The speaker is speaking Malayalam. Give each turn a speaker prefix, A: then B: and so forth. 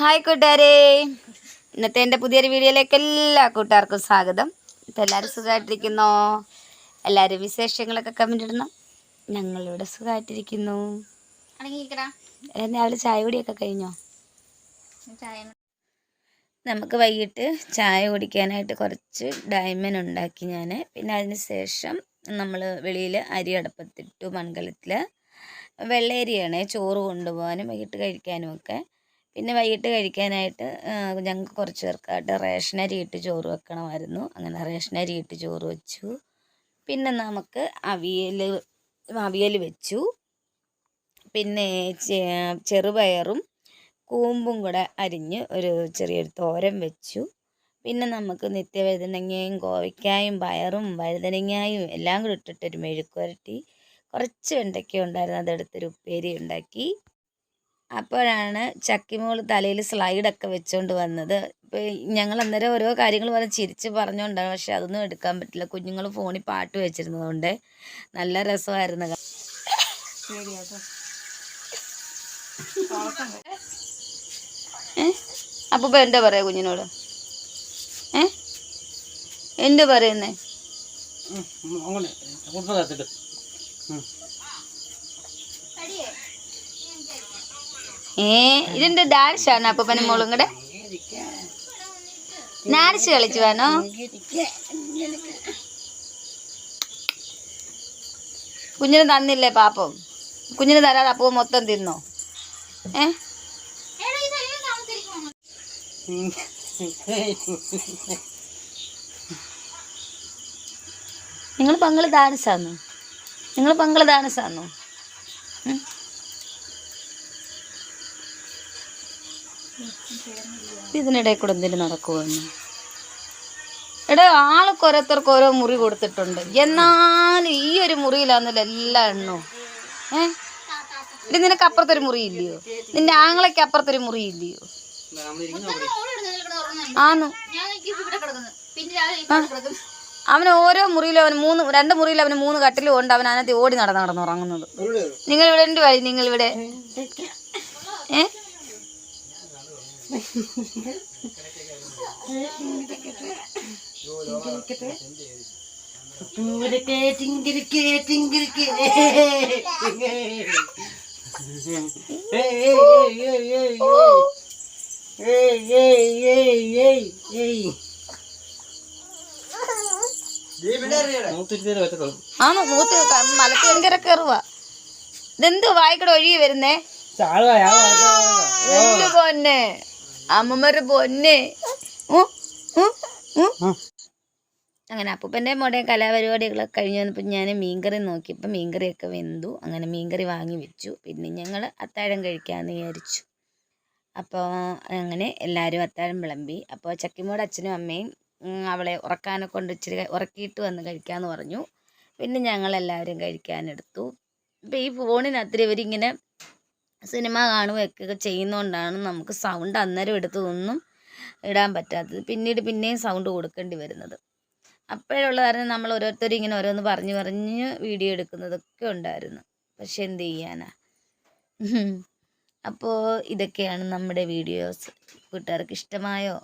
A: ഹായ് കൂട്ടുകാരെ. ഇന്നത്തെ എന്റെ പുതിയൊരു വീഡിയോയിലേക്ക് എല്ലാ കൂട്ടുകാർക്കും സ്വാഗതം. ഇപ്പം എല്ലാവരും സുഖമായിട്ടിരിക്കുന്നോ? എല്ലാവരും വിശേഷങ്ങളൊക്കെ കമന്റ് ഇടണം. ഞങ്ങളിവിടെ സുഖമായിട്ടിരിക്കുന്നു. രാവിലെ ചായ കുടിയൊക്കെ കഴിഞ്ഞോ? നമുക്ക് വൈകിട്ട് ചായ കുടിക്കാനായിട്ട് കുറച്ച് ഡയമൻ ഉണ്ടാക്കി ഞാൻ പിന്നെ അതിന് ശേഷം നമ്മൾ വെളിയിൽ അരി അടപ്പത്തിട്ടു മൺകലത്തിൽ വെള്ളേരിയാണ്. ചോറ് കൊണ്ടുപോകാനും വൈകിട്ട് കഴിക്കാനും ഒക്കെ. പിന്നെ വൈകിട്ട് കഴിക്കാനായിട്ട് ഞങ്ങൾക്ക് കുറച്ച് പേർക്കായിട്ട് റേഷനരി ഇട്ട് ചോറ് വെക്കണമായിരുന്നു. അങ്ങനെ റേഷനരി ഇട്ട് ചോറ് വെച്ചു. പിന്നെ നമുക്ക് അവിയൽ അവിയൽ വെച്ചു. പിന്നെ ചെറുപയറും കൂമ്പും കൂടെ അരിഞ്ഞ് ഒരു ചെറിയൊരു തോരൻ വെച്ചു. പിന്നെ നമുക്ക് നിത്യവഴുതനങ്ങയും കോവയ്ക്കായും പയറും വഴുതനങ്ങായും എല്ലാം കൂടി ഇട്ടിട്ടൊരു മെഴുക്ക് പുരട്ടി കുറച്ച് വെണ്ടയ്ക്ക ഉണ്ടായിരുന്നു. അതെടുത്തൊരു ഉപ്പേരി ഉണ്ടാക്കി. അപ്പോഴാണ് ചക്കിമോൾ തലയിൽ സ്ലൈഡൊക്കെ വെച്ചുകൊണ്ട് വന്നത്. ഇപ്പോൾ ഞങ്ങൾ അന്നേരം ഓരോ കാര്യങ്ങൾ പറഞ്ഞ് ചിരിച്ച് പറഞ്ഞുകൊണ്ടാണ് പക്ഷെ അതൊന്നും എടുക്കാൻ പറ്റില്ല. കുഞ്ഞുങ്ങൾ ഫോണിൽ പാട്ട് വെച്ചിരുന്നതുകൊണ്ട് നല്ല രസമായിരുന്നു. അപ്പൂപ്പ എന്താ പറയാ കുഞ്ഞിനോട്? ഏ? എന്താ പറയുന്നേ
B: അങ്ങനെ കുടുംബത്തിട്ട്
A: ഏ ഇതിന്റെ ഡാൻസ് ആണ്? അപ്പൂപ്പനും മോളും കൂടെ ഡാൻസ് കളിച്ചു വേണോ കുഞ്ഞിന് തന്നില്ലേ പാപ്പം? കുഞ്ഞിന് തരാതെ അപ്പൂ മൊത്തം തിന്നോ? ഏ? നിങ്ങൾ പങ്കൾ ഡാൻസാന്നോ നിങ്ങൾ പങ്കൾ ഡാൻസാന്നോ ഇതിനിടയിൽ കൂടെ എന്തെങ്കിലും നടക്കുമെന്ന് എടാ ആൾക്ക് ഓരോരുത്തർക്ക് ഓരോ മുറി കൊടുത്തിട്ടുണ്ട്. എന്നാലും ഈ ഒരു മുറിയിലാന്നല്ലോ എല്ലാ എണ്ണവും. ഏ? ഇത് നിനക്ക് അപ്പുറത്തൊരു മുറി ഇല്ലയോ നിന്റെ ആങ്ങളയ്ക്ക് അപ്പുറത്തൊരു മുറി ഇല്ലയോ ആന്ന്. അവന് ഓരോ മുറിയിലും അവന് മൂന്ന് രണ്ട് മുറിയിലും അവന് മൂന്ന് കട്ടിലും ഉണ്ട്. അവൻ അതിനകത്ത് ഓടി നടന്ന് നടന്ന് ഉറങ്ങുന്നത്. നിങ്ങൾ ഇവിടെ ഉണ്ട് വഴി നിങ്ങൾ ഇവിടെ ആന്ന് മൂത്ത് മലക്ക് ഭയങ്കര കയറുക ഇതെന്ത് വായിക്കട ഒഴുകി വരുന്നേ? പൊന്നെ? അമ്മമ്മരുടെ പൊന്നെ. അങ്ങനെ അപ്പൂപ്പന്റെ മോടെ കലാപരിപാടികളൊക്കെ കഴിഞ്ഞ് വന്നപ്പോൾ ഞാൻ മീൻകറി നോക്കിയപ്പോൾ മീൻകറിയൊക്കെ വെന്തു. അങ്ങനെ മീൻകറി വാങ്ങി വെച്ചു. പിന്നെ ഞങ്ങൾ അത്താഴം കഴിക്കാമെന്ന് വിചാരിച്ചു. അപ്പോൾ അങ്ങനെ എല്ലാവരും അത്താഴം വിളമ്പി. അപ്പോൾ ചക്കിമോടെ അച്ഛനും അമ്മയും അവളെ ഉറക്കാനെ കൊണ്ട് ഇച്ചിരി ഉറക്കിയിട്ട് വന്ന് കഴിക്കാമെന്ന് പറഞ്ഞു. പിന്നെ ഞങ്ങൾ ഞങ്ങളെല്ലാവരും കഴിക്കാനെടുത്തു ഇപ്പോൾ ഈ ഫോണിനകത്ത് ഇവരിങ്ങനെ സിനിമ കാണുകയൊക്കെ ചെയ്യുന്നതുകൊണ്ടാണ് നമുക്ക് സൗണ്ട് അന്നേരം എടുത്തതൊന്നും ഇടാൻ പറ്റാത്തത്. പിന്നീട് പിന്നെയും സൗണ്ട് കൊടുക്കേണ്ടി വരുന്നത്. അപ്പോഴുള്ള കാരണം നമ്മൾ ഓരോരുത്തരും ഇങ്ങനെ ഓരോന്ന് പറഞ്ഞു പറഞ്ഞ് വീഡിയോ എടുക്കുന്നതൊക്കെ ഉണ്ടായിരുന്നു. പക്ഷെ എന്ത് ചെയ്യാനാ? അപ്പോൾ ഇതൊക്കെയാണ് നമ്മുടെ വീഡിയോസ് കൂട്ടുകാർക്ക് ഇഷ്ടമായോ?